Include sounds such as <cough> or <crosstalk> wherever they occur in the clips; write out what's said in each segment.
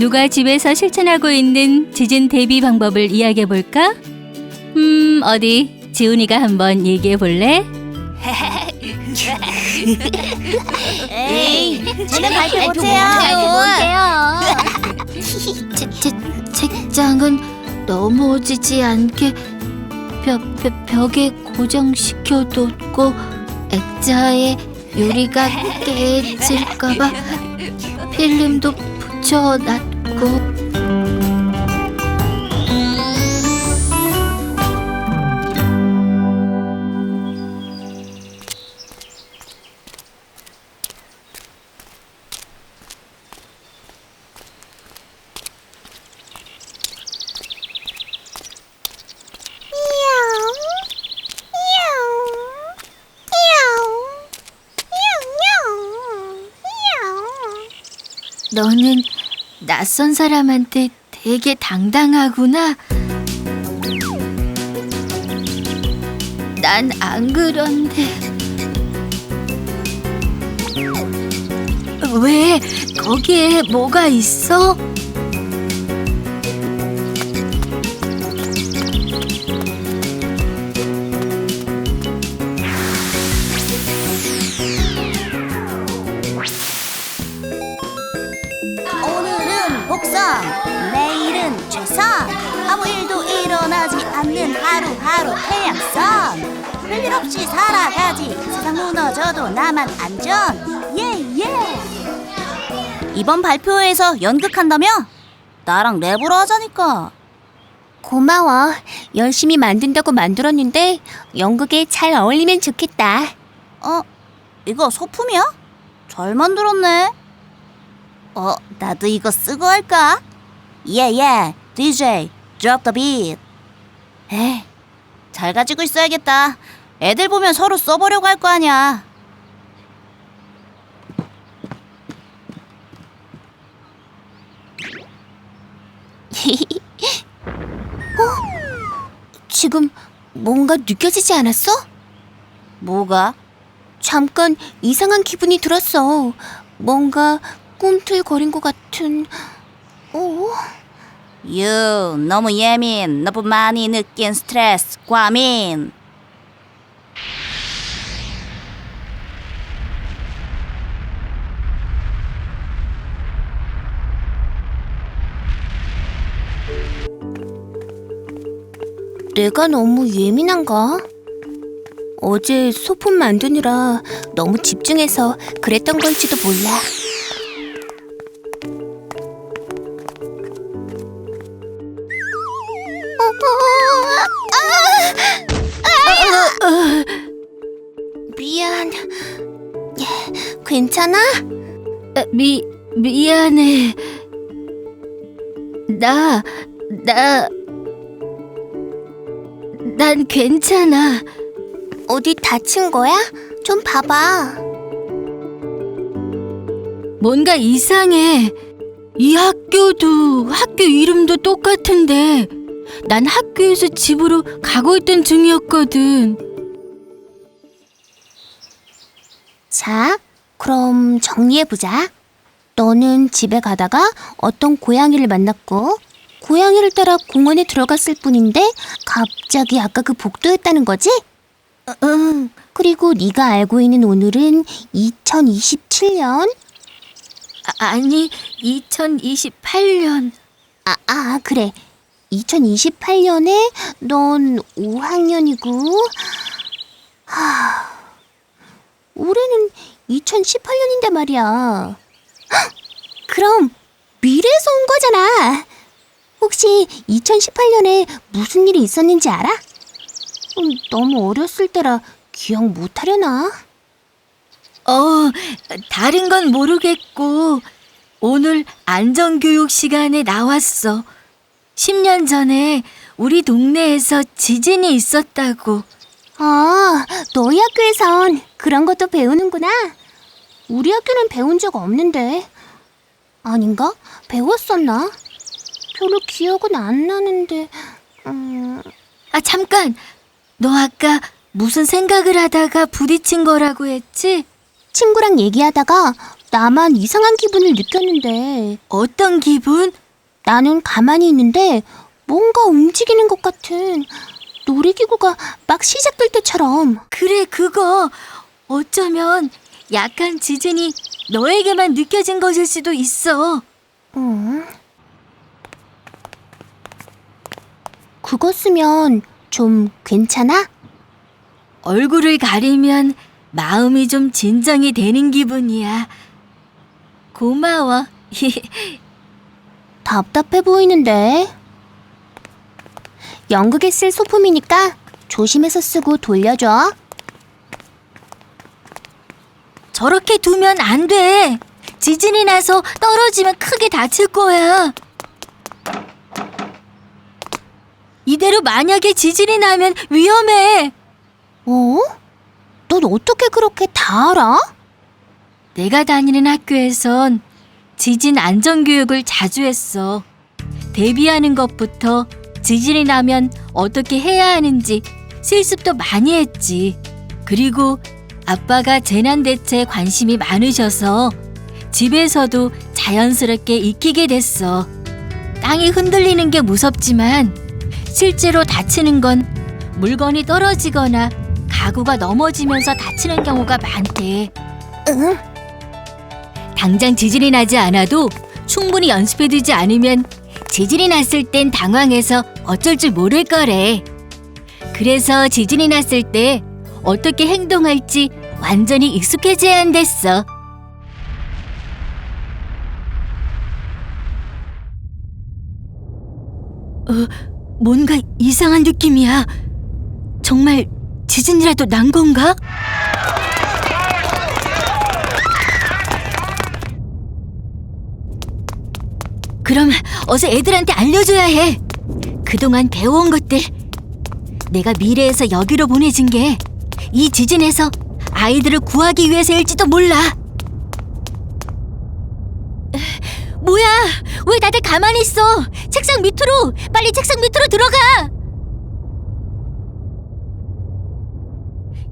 누가 집에서 실천하고 있는 지진 대비 방법을 이야기해 볼까? 음, 어디 지훈이가 한번 얘기해 볼래? <laughs> 에이, 저는 발표 못해요. 제, 제, 책장은 넘어지지 않게 벽, 벽, 벽에 고정시켜뒀고 액자에 유리가 <laughs> 깨질까봐 필름도 붙여놨 고 너는 낯선 사람한테 되게 당당하구나. 난 안 그런데. 왜? 거기에 뭐가 있어? 않는 하루하루 태양선. 별일 없이 살아가지. 세상 무너져도 나만 안전. 예예. 이번 발표회에서 연극한다며? 나랑 랩으로 하자니까. 고마워. 열심히 만든다고 만들었는데 연극에 잘 어울리면 좋겠다. 어, 이거 소품이야? 잘 만들었네. 어, 나도 이거 쓰고 할까? 예, 예, DJ, drop the beat. 에이, 잘 가지고 있어야겠다. 애들 보면 서로 써보려고 할 거 아니야. <laughs> 지금 뭔가 느껴지지 않았어? 뭐가? 잠깐 이상한 기분이 들었어. 뭔가 꿈틀거린 것 같은. 어? 유, 너무 예민. 너무 많이 느낀 스트레스, 과민. 내가 너무 예민한가? 어제 소품 만드느라 너무 집중해서 그랬던 걸지도 몰라. 괜찮아? 미 미안해. 나 나, 난 괜찮아. 어디 다친 거야? 좀 봐봐. 뭔가 이상해. 이 학교도 학교 이름도 똑같은데 난 학교에서 집으로 가고 있던 중이었거든. 자, 그럼 정리해보자. 너는 집에 가다가 어떤 고양이를 만났고, 고양이를 따라 공원에 들어갔을 뿐인데, 갑자기 아까 그 복도였다는 거지? 응. 그리고 네가 알고 있는 오늘은 2027년? 아, 아니 2028년. 아, 아, 그래. 2028년에 넌 5학년이고, 하, 올해는 2018년인데 말이야. 헉! 그럼 미래에서 온 거잖아. 혹시 2018년에 무슨 일이 있었는지 알아? 음, 너무 어렸을 때라 기억 못 하려나? 어, 다른 건 모르겠고 오늘 안전교육 시간에 나왔어. 10년 전에 우리 동네에서 지진이 있었다고. 아, 너희 학교에선 그런 것도 배우는구나. 우리 학교는 배운 적 없는데. 아닌가? 배웠었나? 별로 기억은 안 나는데. 음, 아, 잠깐. 너 아까 무슨 생각을 하다가 부딪힌 거라고 했지? 친구랑 얘기하다가 나만 이상한 기분을 느꼈는데 어떤 기분? 나는 가만히 있는데 뭔가 움직이는 것 같은 놀이기구가 막 시작될 때처럼 그래, 그거. 어쩌면 약한 지진이 너에게만 느껴진 것일 수도 있어. 음. 그거 쓰면 좀 괜찮아? 얼굴을 가리면 마음이 좀 진정이 되는 기분이야. 고마워. <laughs> 답답해 보이는데. 연극에 쓸 소품이니까 조심해서 쓰고 돌려줘. 저렇게 두면 안 돼. 지진이 나서 떨어지면 크게 다칠 거야. 이대로 만약에 지진이 나면 위험해. 어? 넌 어떻게 그렇게 다 알아? 내가 다니는 학교에선 지진 안전 교육을 자주 했어. 대비하는 것부터 지진이 나면 어떻게 해야 하는지 실습도 많이 했지. 그리고 아빠가 재난 대체에 관심이 많으셔서 집에서도 자연스럽게 익히게 됐어. 땅이 흔들리는 게 무섭지만 실제로 다치는 건 물건이 떨어지거나 가구가 넘어지면서 다치는 경우가 많대. 응. 당장 지진이 나지 않아도 충분히 연습해두지 않으면 지진이 났을 땐 당황해서 어쩔 줄 모를 거래. 그래서 지진이 났을 때 어떻게 행동할지 완전히 익숙해져야 한댔어. 어, 뭔가 이상한 느낌이야. 정말 지진이라도 난 건가? 그럼 어서 애들한테 알려줘야 해. 그동안 배워온 것들. 내가 미래에서 여기로 보내진 게 이 지진에서 아이들을 구하기 위해서일지도 몰라. 뭐야? 왜 다들 가만히 있어? 책상 밑으로! 빨리 책상 밑으로 들어가!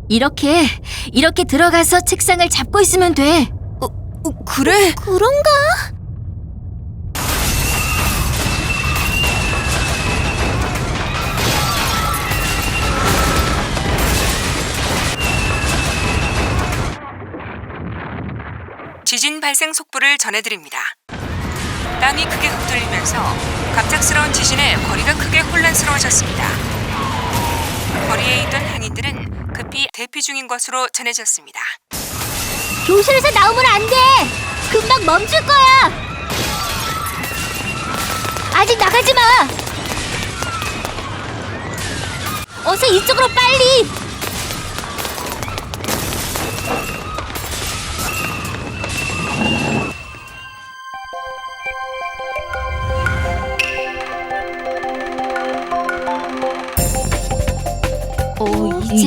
이렇게, 이렇게 들어가서 책상을 잡고 있으면 돼. 어, 그래? 그런가? 지진 발생 속보를 전해드립니다. 땅이 크게 흔들리면서 갑작스러운 지진에 거리가 크게 혼란스러워졌습니다. 거리에 있던 행인들은 급히 대피 중인 것으로 전해졌습니다. 교실에서 나오면 안 돼! 금방 멈출 거야! 아직 나가지 마! 어서 이쪽으로 빨리!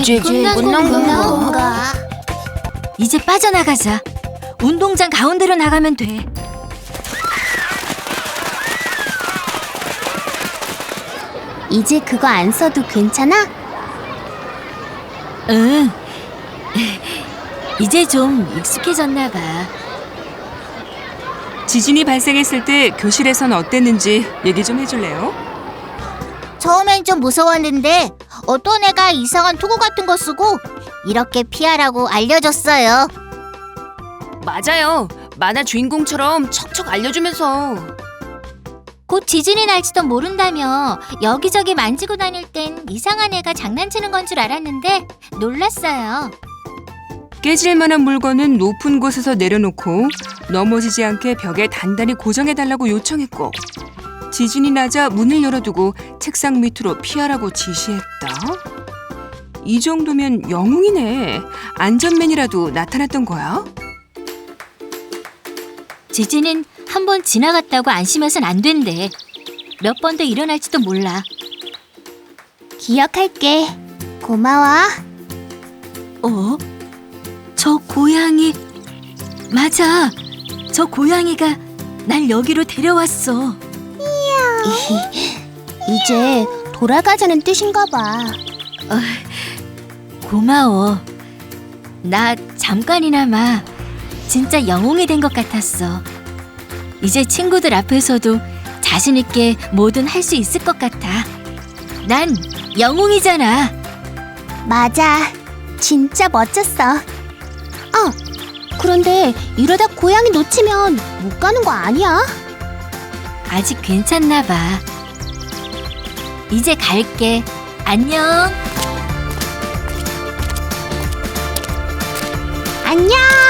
이제, 끝난, 건가? 건가? 이제 빠져나가자. 운동장 가운데로 나가면 돼. 이제 그거 안 써도 괜찮아? 응. 이제 좀 익숙해졌나 봐. 지진이 발생했을 때 교실에선 어땠는지 얘기 좀 해줄래요? 처음엔 좀 무서웠는데 어떤 애가 이상한 투구 같은 거 쓰고 이렇게 피하라고 알려줬어요. 맞아요. 만화 주인공처럼 척척 알려주면서 곧 지진이 날지도 모른다며 여기저기 만지고 다닐 땐 이상한 애가 장난치는 건 줄 알았는데 놀랐어요. 깨질 만한 물건은 높은 곳에서 내려놓고 넘어지지 않게 벽에 단단히 고정해달라고 요청했고 지진이 나자 문을 열어두고 책상 밑으로 피하라고 지시했다. 이 정도면 영웅이네. 안전맨이라도 나타났던 거야? 지진은 한 번 지나갔다고 안심해선 안 된대. 몇 번 더 일어날지도 몰라. 기억할게. 고마워. 어? 저 고양이 맞아. 저 고양이가 날 여기로 데려왔어. <laughs> 이제 돌아가자는 뜻인가 봐. 고마워. 나 잠깐이나마 진짜 영웅이 된 것 같았어. 이제 친구들 앞에서도 자신 있게 뭐든 할 수 있을 것 같아. 난 영웅이잖아. 맞아. 진짜 멋졌어. 어, 그런데 이러다 고양이 놓치면 못 가는 거 아니야? 아직 괜찮나 봐. 이제 갈게. 안녕. 안녕!